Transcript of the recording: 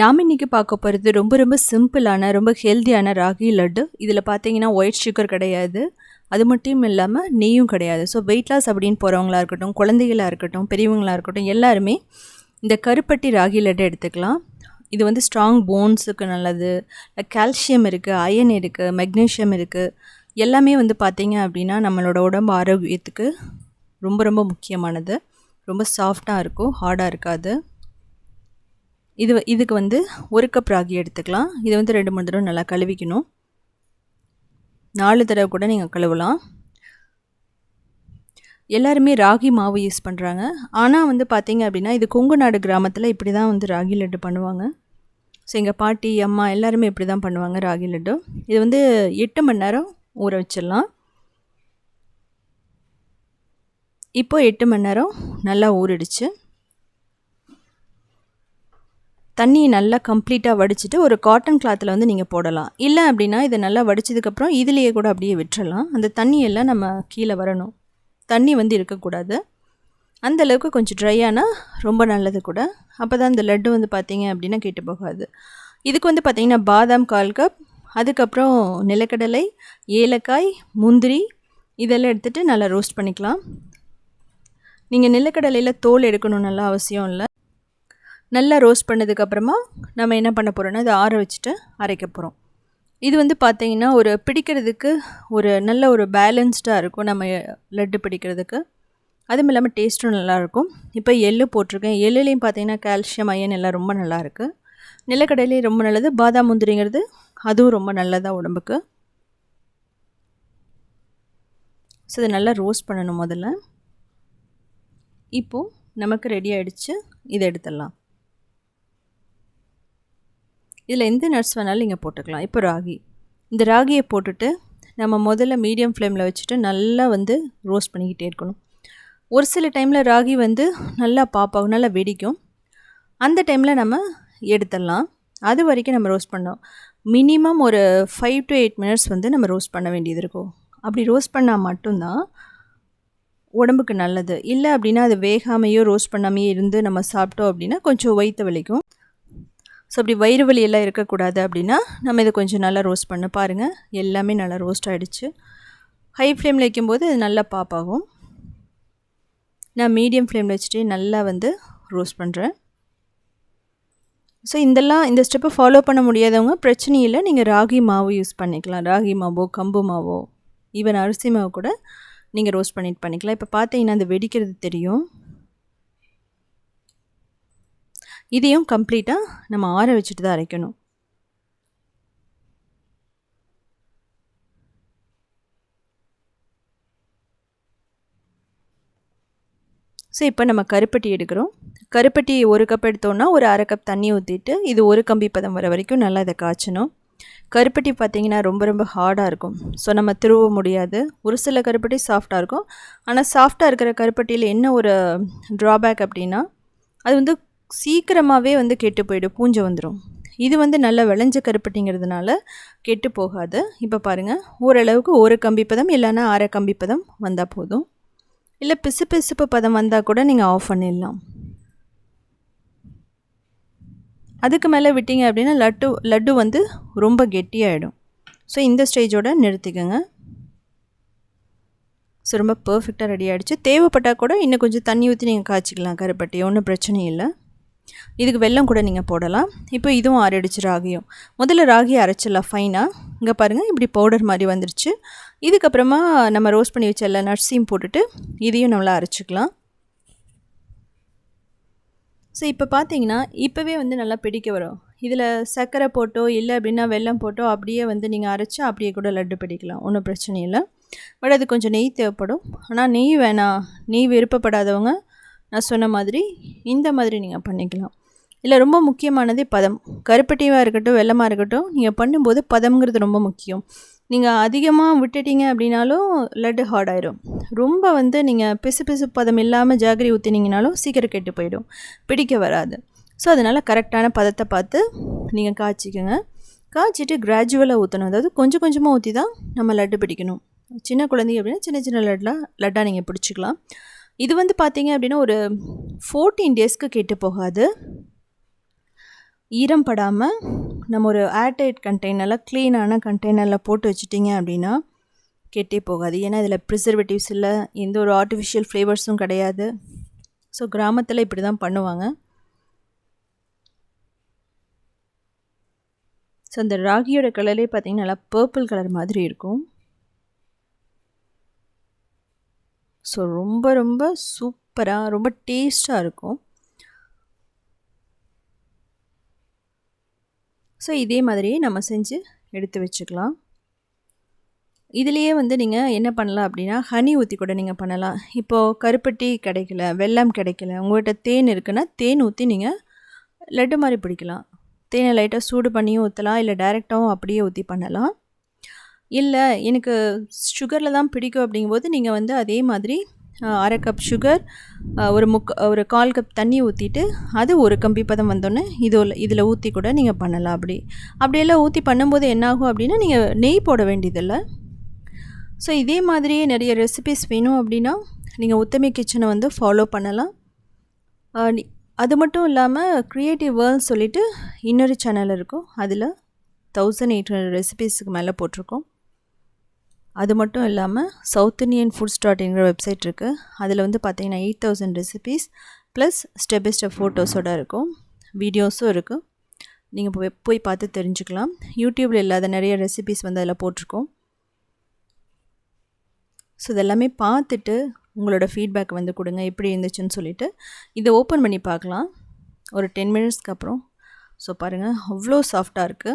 நாம் இன்றைக்கி பார்க்க போகிறது ரொம்ப ரொம்ப சிம்பிளான ரொம்ப ஹெல்த்தியான ராகி லட்டு. இதில் பார்த்தீங்கன்னா ஒயிட் சுகர் கிடையாது. அது மட்டும் இல்லாமல் நெய்யும் கிடையாது. ஸோ வெயிட் லாஸ் அப்படின்னு போகிறவங்களா இருக்கட்டும் குழந்தைகளாக இருக்கட்டும் பெரியவங்களாக இருக்கட்டும் எல்லாருமே இந்த கருப்பட்டி ராகி லட்டு எடுத்துக்கலாம். இது வந்து ஸ்ட்ராங் போன்ஸுக்கு நல்லது. கால்சியம் இருக்குது அயன் இருக்குது மெக்னீஷியம் இருக்குது எல்லாமே வந்து பார்த்திங்க அப்படின்னா நம்மளோட உடம்பு ஆரோக்கியத்துக்கு ரொம்ப ரொம்ப முக்கியமானது. ரொம்ப சாஃப்டாக இருக்கும் ஹார்டாக இருக்காது. இது இதுக்கு வந்து ஒரு கப் ராகி எடுத்துக்கலாம். இதை வந்து ரெண்டு மூணு தடவை நல்லா கழுவிக்கணும். நாலு தடவை கூட நீங்கள் கழுவலாம். எல்லாருமே ராகி மாவு யூஸ் பண்ணுறாங்க ஆனால் வந்து பார்த்தீங்க அப்படின்னா இது கொங்கு நாடு கிராமத்தில் இப்படி தான் வந்து ராகி லட்டு பண்ணுவாங்க. ஸோ எங்கள் பாட்டி அம்மா எல்லாருமே இப்படி தான் பண்ணுவாங்க ராகி லட்டு. இது வந்து எட்டு மணி நேரம் ஊற வச்சிடலாம். இப்போ எட்டு மணி நேரம் நல்லா ஊறிடுச்சு. தண்ணியை நல்லா கம்ப்ளீட்டாக வடிச்சிட்டு ஒரு காட்டன் கிளாத்தில் வந்து நீங்கள் போடலாம். இல்லை அப்படின்னா இதை நல்லா வடித்ததுக்கப்புறம் இதுலேயே கூட அப்படியே விட்டுறலாம். அந்த தண்ணியெல்லாம் நம்ம கீழே வரணும். தண்ணி வந்து இருக்கக்கூடாது. அந்தளவுக்கு கொஞ்சம் ட்ரை ஆனால் ரொம்ப நல்லது கூட. அப்போ தான் இந்த லட்டு வந்து பார்த்திங்க அப்படின்னா கெட்டு போகாது. இதுக்கு வந்து பார்த்திங்கன்னா பாதாம் கால் கப் அதுக்கப்புறம் நிலக்கடலை ஏலக்காய் முந்திரி இதெல்லாம் எடுத்துகிட்டு நல்லா ரோஸ்ட் பண்ணிக்கலாம். நீங்கள் நிலக்கடலையில் தோல் எடுக்கணும் நல்லா அவசியம் இல்லை. நல்லா ரோஸ்ட் பண்ணதுக்கப்புறமா நம்ம என்ன பண்ண போகிறோன்னா அதை ஆற வச்சுட்டு அரைக்க போகிறோம் இது வந்து பார்த்திங்கன்னா ஒரு பிடிக்கிறதுக்கு ஒரு நல்ல ஒரு பேலன்ஸ்டாக இருக்கும் நம்ம லட்டு பிடிக்கிறதுக்கு. அதுவும் இல்லாமல் டேஸ்ட்டும் நல்லாயிருக்கும் இப்போ எள்ளு போட்டிருக்கேன். எள்ளுலேயும் பார்த்திங்கன்னா கால்சியம் அயன் எல்லாம் ரொம்ப நல்லாயிருக்கு நிலக்கடலையும் ரொம்ப நல்லது. பாதாம் முந்திரிங்கிறது அதுவும் ரொம்ப நல்லதாக உடம்புக்கு. ஸோ இதை நல்லா ரோஸ்ட் பண்ணணும் முதல்ல. இப்போது நமக்கு ரெடி ஆகிடுச்சு இதை எடுத்துடலாம். இதில் எந்த நட்ஸ் வேணாலும் நீங்கள் போட்டுக்கலாம். இப்போ ராகி. இந்த ராகியை போட்டுட்டு நம்ம முதல்ல மீடியம் ஃப்ளேமில் வச்சுட்டு நல்லா வந்து ரோஸ்ட் பண்ணிக்கிட்டே இருக்கணும். ஒரு சில டைமில் ராகி வந்து நல்லா பாப்பாகும் நல்லா வெடிக்கும். அந்த டைமில் நம்ம எடுத்துடலாம். அது வரைக்கும் நம்ம ரோஸ்ட் பண்ணோம் மினிமம் ஒரு ஃபைவ் டு எயிட் மினிட்ஸ் வந்து நம்ம ரோஸ்ட் பண்ண வேண்டியது இருக்கும். அப்படி ரோஸ்ட் பண்ணால் மட்டும்தான் உடம்புக்கு நல்லது. இல்லை அப்படின்னா அது வேகாமையோ ரோஸ்ட் பண்ணாமையோ இருந்து நம்ம சாப்பிட்டோம் அப்படின்னா கொஞ்சம் வயிற்று வலிக்கும். ஸோ அப்படி வயிறு வலி எல்லாம் இருக்கக்கூடாது அப்படின்னா நம்ம இதை கொஞ்சம் நல்லா ரோஸ்ட் பண்ண. பாருங்கள் எல்லாமே நல்லா ரோஸ்ட் ஆகிடுச்சு ஹை ஃப்ளேமில் வைக்கும்போது அது நல்லா பாப்பாகும் நான் மீடியம் ஃப்ளேமில் வச்சுட்டு நல்லா வந்து ரோஸ்ட் பண்ணுறேன் ஸோ இதெல்லாம் இந்த ஸ்டெப்பை ஃபாலோ பண்ண முடியாதவங்க பிரச்சனை இல்லை. நீங்கள் ராகி மாவு யூஸ் பண்ணிக்கலாம். ராகி மாவோ கம்பு மாவோ ஈவன் அரிசி மாவு கூட நீங்கள் ரோஸ்ட் பண்ணிட்டு பண்ணிக்கலாம். இப்போ பார்த்தீங்கன்னா அந்த வெடிக்கிறது தெரியும். இதையும் கம்ப்ளீட்டாக நம்ம ஆற வச்சுட்டு தான் அரைக்கணும். ஸோ இப்போ நம்ம கருப்பட்டி எடுக்கிறோம். கருப்பட்டி ஒரு கப் எடுத்தோன்னா ஒரு அரை கப் தண்ணி ஊற்றிட்டு இது ஒரு கம்பி பதம் வர வரைக்கும் நல்லா இதை காய்ச்சணும். கருப்பட்டி பார்த்திங்கன்னா ரொம்ப ரொம்ப ஹார்டாக இருக்கும். ஸோ நம்ம திருவ முடியாது. ஒரு சில கருப்பட்டி சாஃப்டாக இருக்கும். ஆனால் சாஃப்டாக இருக்கிற கருப்பட்டியில் என்ன ஒரு ட்ராபேக் அப்படின்னா அது வந்து சீக்கிரமாகவே வந்து கெட்டு போயிடும் பூஞ்சை வந்துடும் இது வந்து நல்லா விளைஞ்ச கருப்பட்டிங்கிறதுனால கெட்டு போகாது. இப்போ பாருங்கள் ஓரளவுக்கு ஒரு கம்பி பதம் இல்லைன்னா அரை கம்பி பதம் வந்தால் போதும். இல்லை பிசு பிசுப்பு பதம் வந்தால் கூட நீங்கள் ஆஃப் பண்ணிடலாம். அதுக்கு மேலே விட்டீங்க அப்படின்னா லட்டு லட்டு வந்து ரொம்ப கெட்டியாகிடும் ஸோ இந்த ஸ்டேஜோட நிறுத்திக்கோங்க. ஸோ ரொம்ப பர்ஃபெக்டாக ரெடி ஆகிடுச்சு தேவைப்பட்டால் கூட இன்னும் கொஞ்சம் தண்ணி ஊற்றி நீங்கள் காய்ச்சிக்கலாம் கருப்பட்டி ஒன்றும் பிரச்சனை இல்லை. இதுக்கு வெல்லம் கூட நீங்கள் போடலாம். இப்போ இதுவும் ஆறிடுச்சு ராகியும். முதல்ல ராகி அரைச்சிடலாம் ஃபைனாக இங்கே பாருங்கள் இப்படி பவுடர் மாதிரி வந்துருச்சு. இதுக்கப்புறமா நம்ம ரோஸ்ட் பண்ணி வச்ச எல்லா நட்ஸையும் போட்டுட்டு இதையும் நல்லா அரைச்சிக்கலாம். ஸோ இப்போ பார்த்தீங்கன்னா இப்போவே வந்து நல்லா பிடிக்க வரும். இதில் சர்க்கரை போட்டோ இல்லை அப்படின்னா வெல்லம் போட்டோ அப்படியே வந்து நீங்கள் அரைச்சி அப்படியே கூட லட்டு பிடிக்கலாம். ஒன்றும் பிரச்சனை இல்லை. பட் அது கொஞ்சம் நெய் தேவைப்படும். ஆனால் நெய் வேணாம். நெய் விருப்பப்படாதவங்க நான் சொன்ன மாதிரி இந்த மாதிரி நீங்கள் பண்ணிக்கலாம். இல்லை ரொம்ப முக்கியமானதே பதம். கருப்பட்டியாக இருக்கட்டும் வெள்ளமாக இருக்கட்டும் நீங்கள் பண்ணும்போது பதம்ங்கிறது ரொம்ப முக்கியம். நீங்கள் அதிகமாக விட்டுட்டீங்க அப்படின்னாலும் லட்டு ஹார்ட் ஆயிரும். ரொம்ப வந்து நீங்கள் பிசு பிசு பதம் இல்லாமல் ஜாகிரி ஊற்றினீங்கனாலும் சீக்கிரம் கெட்டு போயிடும். பிடிக்க வராது. ஸோ அதனால் கரெக்டான பதத்தை பார்த்து நீங்கள் காய்ச்சிக்கோங்க. காய்ச்சிட்டு கிராஜுவலாக ஊற்றணும் அதாவது கொஞ்சம் கொஞ்சமாக ஊற்றி தான் நம்ம லட்டு பிடிக்கணும். சின்ன குழந்தைங்க அப்படின்னா சின்ன சின்ன லட்டாக லட்டாக நீங்கள் பிடிச்சிக்கலாம். இது வந்து பார்த்தீங்க அப்படின்னா ஒரு ஃபோர்டீன் டேஸ்க்கு கெட்டு போகாது. ஈரம் படாமல் நம்ம ஒரு ஏர்டைட் கண்டெய்னரில் க்ளீனான கண்டெய்னரில் போட்டு வச்சிட்டிங்க அப்படின்னா கெட்டே போகாது. ஏன்னா இதில் ப்ரிசர்வேட்டிவ்ஸ் இல்லை எந்த ஒரு ஆர்டிஃபிஷியல் ஃப்ளேவர்ஸும் கிடையாது. ஸோ கிராமத்தில் இப்படி தான் பண்ணுவாங்க. ஸோ அந்த ராகியோட கலரே பார்த்திங்கன்னா நல்லா பர்பிள் கலர் மாதிரி இருக்கும். ஸோ ரொம்ப ரொம்ப சூப்பராக ரொம்ப டேஸ்ட்டாக இருக்கும். ஸோ இதே மாதிரியே நம்ம செஞ்சு எடுத்து வச்சுக்கலாம். இதுலேயே வந்து நீங்கள் என்ன பண்ணலாம் அப்படின்னா ஹனி ஊற்றி கூட நீங்கள் பண்ணலாம். இப்போது கருப்பட்டி கிடைக்கல வெல்லம் கிடைக்கல உங்கள்கிட்ட தேன் இருக்குன்னா தேன் ஊற்றி நீங்கள் லட்டு மாதிரி பிடிக்கலாம். தேனை லைட்டாக சூடு பண்ணியும் ஊற்றலாம் இல்லை டைரெக்டாகவும் அப்படியே ஊற்றி பண்ணலாம். இல்லை எனக்கு சுகரில் தான் பிடிக்கும் அப்படிங்கும்போது நீங்கள் வந்து அதே மாதிரி அரை கப் சுகர் ஒரு முக் ஒரு கால் கப் தண்ணி ஊற்றிட்டு அது ஒரு கம்பி பதம் வந்தோடனே இது இதில் ஊற்றி கூட நீங்கள் பண்ணலாம் அப்படி. அப்படியெல்லாம் ஊற்றி பண்ணும்போது என்னாகும் அப்படின்னா நீங்கள் நெய் போட வேண்டியதில்லை. ஸோ இதே மாதிரியே நிறைய ரெசிபிஸ் வேணும் அப்படின்னா நீங்கள் உத்தமி கிச்சனை வந்து ஃபாலோ பண்ணலாம். அது மட்டும் இல்லாமல் க்ரியேட்டிவ் வேர்ல்ட் சொல்லிவிட்டு இன்னொரு சேனல் இருக்கும். அதில் தௌசண்ட் எயிட் ஹண்ட்ரட் ரெசிபீஸுக்கு மேலே போட்டிருக்கோம். அது மட்டும் இல்லாமல் சவுத் இண்டியன் ஃபுட் ஸ்டார்ட்ங்கிற வெப்சைட் இருக்குது அதில் வந்து பார்த்திங்கன்னா eight thousand recipes plus step by step ஃபோட்டோஸோடு இருக்கும். வீடியோஸும் இருக்குது நீங்கள் போய் போய் பார்த்து தெரிஞ்சுக்கலாம். யூடியூப்பில் இல்லாத நிறைய ரெசிபீஸ் வந்து அதில் போட்டிருக்கோம். ஸோ இதெல்லாமே பார்த்துட்டு உங்களோட ஃபீட்பேக் வந்து கொடுங்க. எப்படி இருந்துச்சுன்னு சொல்லிவிட்டு இதை ஓப்பன் பண்ணி பார்க்கலாம். ஒரு டென் மினிட்ஸ்க்கு அப்புறம். ஸோ பாருங்கள் அவ்வளோ சாஃப்டாக இருக்குது